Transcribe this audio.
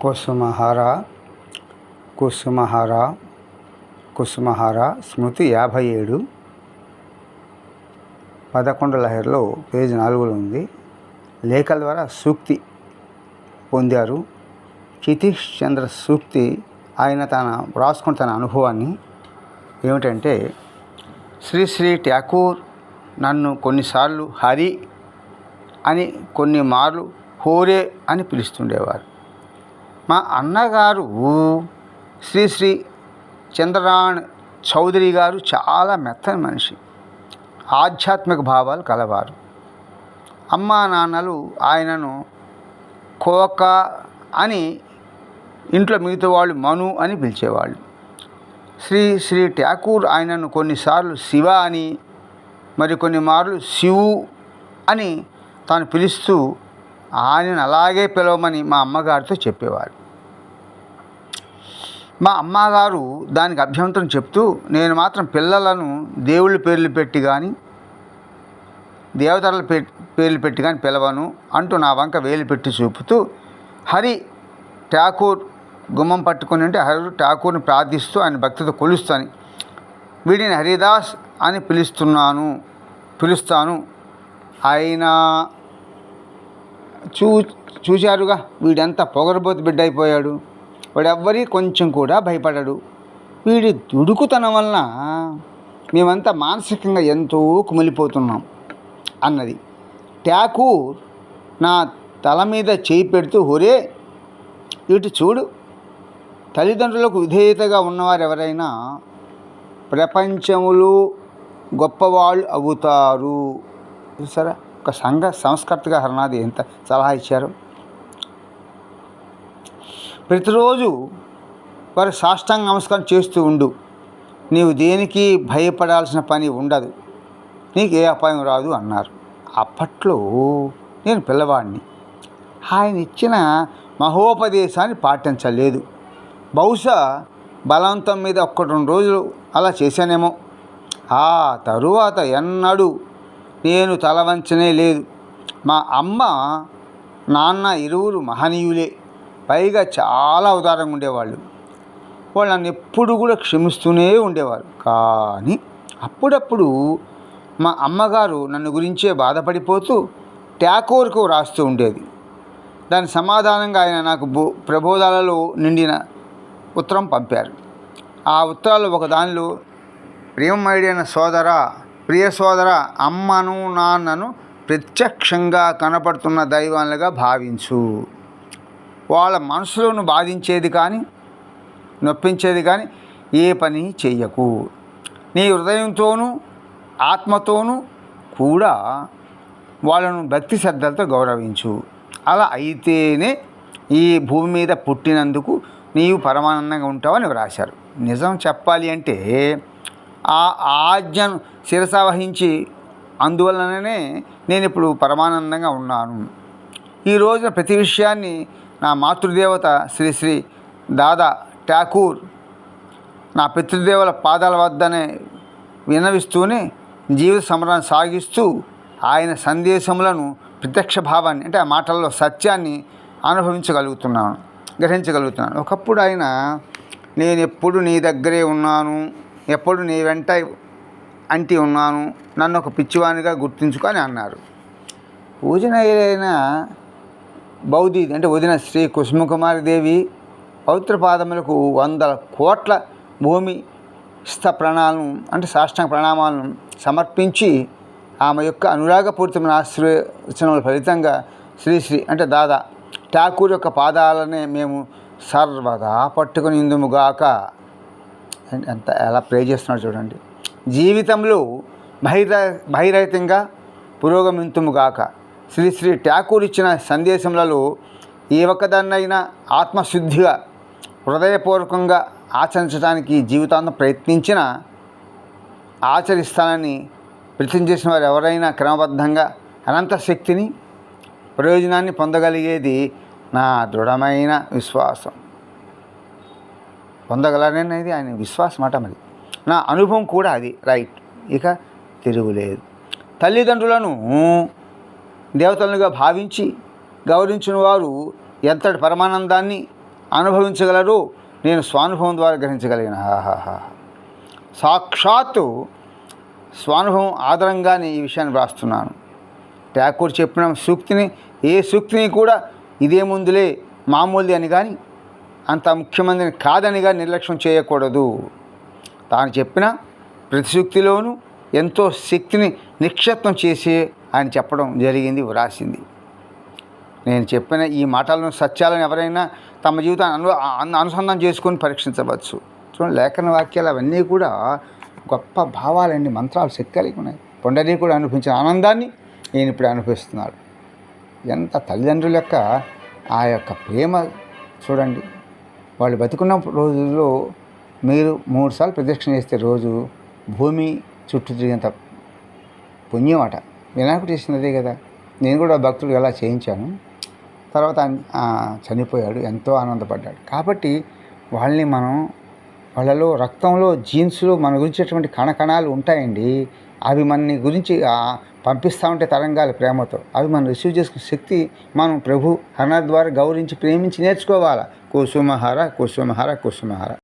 కుసుమహార కుసుమహార కుసుమహార స్మృతి యాభై ఏడు. పదకొండు లహరిలో పేజీ నాలుగులో ఉంది. లేఖల ద్వారా సూక్తి పొందారు. క్షితీష్ చంద్ర సూక్తి ఆయన తన వ్రాసుకున్న తన అనుభవాన్ని ఏమిటంటే శ్రీ శ్రీ ఠాకూర్ నన్ను కొన్నిసార్లు హరి అని కొన్ని మార్లు హోరే అని పిలుస్తుండేవారు. మా అన్నగారు శ్రీ శ్రీ చంద్రనారాయణ చౌదరి గారు చాలా మెత్తని మనిషి. ఆధ్యాత్మిక భావాలు కలవారు. అమ్మా నాన్నలు ఆయనను కోక అని ఇంట్లో మిగతా వాళ్ళు మను అని పిలిచేవాళ్ళు. శ్రీ శ్రీ ఠాకూర్ ఆయనను కొన్నిసార్లు శివ అని మరి కొన్ని మార్లు శివు అని తాను పిలుస్తూ ఆయనను అలాగే పిలవమని మా అమ్మగారితో చెప్పేవారు. మా అమ్మగారు దానికి అభ్యంతరం చెప్తూ నేను మాత్రం పిల్లలను దేవుళ్ళ పేర్లు పెట్టి కానీ దేవతల పే పేర్లు పెట్టి కానీ పిలవను అంటూ నా వంక వేలు పెట్టి చూపుతూ హరి ఠాకూర్ గుమ్మం పట్టుకుని ఉంటే హరి ఠాకూర్ని ప్రార్థిస్తూ ఆయన భక్తితో కొలుస్తాను. వీడిని హరిదాస్ అని పిలుస్తున్నాను పిలుస్తాను. అయినా చూ చూశారుగా వీడంతా పొగరబోతు బిడ్డ అయిపోయాడు వాడెవ్వరి కొంచెం కూడా భయపడడు. వీడి దుడుకుతనం వలన మేమంతా మానసికంగా ఎంతో కుమిలిపోతున్నాం అన్నది. ఠాకూర్ నా తల మీద చేయి పెడుతూ ఒరే ఇటు చూడు. తల్లిదండ్రులకు విధేయతగా ఉన్నవారు ఎవరైనా ప్రపంచములు గొప్పవాళ్ళు అవుతారు. చూసారా? ఒక సంఘ సంస్కర్తగా హరణాది ఎంత సలహా ఇచ్చారు? ప్రతిరోజు వారు సాష్టాంగ నమస్కారం చేస్తూ ఉండు. నీవు దేనికి భయపడాల్సిన పని ఉండదు. నీకు ఏ అపాయం రాదు అన్నారు. అప్పట్లో నేను పిల్లవాడిని. ఆయన ఇచ్చిన మహోపదేశాన్ని పాటించలేదు. బహుశా బలవంతం మీద ఒక్క రెండు రోజులు అలా చేశానేమో. ఆ తరువాత ఎన్నడూ నేను తలవంచనే లేదు. మా అమ్మ నాన్న ఇరువురు మహనీయులే. పైగా చాలా ఉదారంగా ఉండేవాళ్ళు. వాళ్ళు నన్ను ఎప్పుడు కూడా క్షమిస్తూనే ఉండేవారు. కానీ అప్పుడప్పుడు మా అమ్మగారు నన్ను గురించే బాధపడిపోతూ ట్యాకోర్కు రాస్తూ ఉండేది. దాని సమాధానంగా ఆయన నాకు బో ప్రబోధాలలో నిండిన ఉత్తరం పంపారు. ఆ ఉత్తరాలు ఒక దానిలో సోదర ప్రియ సోదర అమ్మను నాన్నను ప్రత్యక్షంగా కనపడుతున్న దైవాలుగా భావించు. వాళ్ళ మనసులోను బాధించేది కానీ నొప్పించేది కానీ ఏ పని చెయ్యకు. నీ హృదయంతోనూ ఆత్మతోనూ కూడా వాళ్ళను భక్తి శ్రద్ధలతో గౌరవించు. అలా అయితేనే ఈ భూమి మీద పుట్టినందుకు నీవు పరమానందంగా ఉంటావని వ్రాశారు. నిజం చెప్పాలి అంటే ఆ ఆజ్ఞను శిరసావహించి అందువలననే నేను ఇప్పుడు పరమానందంగా ఉన్నాను. ఈ రోజున ప్రతి విషయాన్ని నా మాతృదేవత శ్రీ శ్రీ దాదా ఠాకూర్ నా పితృదేవుల పాదాల వద్దనే వినవిస్తూనే జీవిత సమరాన్ని సాగిస్తూ ఆయన సందేశములను ప్రత్యక్ష భావాన్ని అంటే ఆ మాటల్లో సత్యాన్ని అనుభవించగలుగుతున్నాను గ్రహించగలుగుతున్నాను. ఒకప్పుడు ఆయన నేను ఎప్పుడు నీ దగ్గరే ఉన్నాను? ఎప్పుడు నీ వెంట అంటి ఉన్నాను నన్ను ఒక పిచ్చివానిగా గుర్తించుకొని అన్నారు. పూజనైన బౌద్ధి అంటే వదిన శ్రీ కుసుమకుమారి దేవి పవిత్ర పాదములకు వందల కోట్ల భూమి స్థ ప్రణాళం అంటే సాష్టాంగ ప్రణామాలను సమర్పించి ఆమె యొక్క అనురాగపూరితమైన ఆశీర్వచనముల ఫలితంగా శ్రీశ్రీ అంటే దాదా ఠాకూర్ యొక్క పాదాలనే మేము సర్వదా పట్టుకుని ఇందుముగాక ఎంత ఎలా ప్రే చేస్తున్నాడు చూడండి. జీవితంలో బహిర బహిరహితంగా పురోగమింతుముగాక శ్రీ శ్రీ ఠాకూర్ ఇచ్చిన సందేశములలో ఏ ఒక్కదాన్నైనా ఆత్మశుద్ధిగా హృదయపూర్వకంగా ఆచరించడానికి జీవితాంతం ప్రయత్నించిన ఆచరిస్తానని ప్రతిజ్ఞ చేసిన వారు ఎవరైనా క్రమబద్ధంగా అనంత శక్తిని ప్రయోజనాన్ని పొందగలిగేది నా దృఢమైన విశ్వాసం. పొందగలననేది ఆయన విశ్వాసం అట మరి నా అనుభవం కూడా అది. రైట్. ఇక తిరుగులేదు. తల్లిదండ్రులను దేవతలుగా భావించి గౌరవించిన వారు ఎంతటి పరమానందాన్ని అనుభవించగలరు నేను స్వానుభవం ద్వారా గ్రహించగలిగిన. ఆహాహా. సాక్షాత్తు స్వానుభవం ఆధారంగానే ఈ విషయాన్ని వ్రాస్తున్నాను. ఠాకూర్ చెప్పిన సూక్తిని ఏ సూక్తిని కూడా ఇదే ముందులే మామూలుది అని కానీ అంత ముఖ్యమంత్రిని కాదనిగా నిర్లక్ష్యం చేయకూడదు. తాను చెప్పిన ప్రతిశక్తిలోనూ ఎంతో శక్తిని నిక్షిప్తం చేసి ఆయన చెప్పడం జరిగింది వ్రాసింది. నేను చెప్పిన ఈ మాటలను సత్యాలను ఎవరైనా తమ జీవితాన్ని అను అను- అనుసంధానం చేసుకొని పరీక్షించవచ్చు. చూడండి లేఖన వాక్యాలు అవన్నీ కూడా గొప్ప భావాలండి మంత్రాలు శక్తి కలిగి ఉన్నాయి. పొండరీ కూడా అనిపించిన ఆనందాన్ని నేను ఇప్పుడు అనుభవిస్తున్నాడు ఎంత తల్లిదండ్రుల యొక్క ఆ యొక్క ప్రేమ చూడండి. వాళ్ళు బతుకున్న రోజుల్లో మీరు మూడు సార్లు ప్రదక్షిణ చేస్తే రోజు భూమి చుట్టూ తిరిగేంత పుణ్యం అట. వినాయకుడు చేసినదే కదా. నేను కూడా భక్తుడు ఎలా చేయించాను. తర్వాత చనిపోయాడు. ఎంతో ఆనందపడ్డాడు. కాబట్టి వాళ్ళని మనం వాళ్ళలో రక్తంలో జీన్స్లో మన గురించేటువంటి కణకణాలు ఉంటాయండి. అవి మనని గురించి పంపిస్తూ ఉంటే తరంగాలు ప్రేమతో. అవి మనం రిసీవ్ చేసుకునే శక్తి మనం ప్రభు హర ద్వారా గౌరవించి ప్రేమించి నేర్చుకోవాలి? కుసుమహార కుసుమహార కుసుమహార.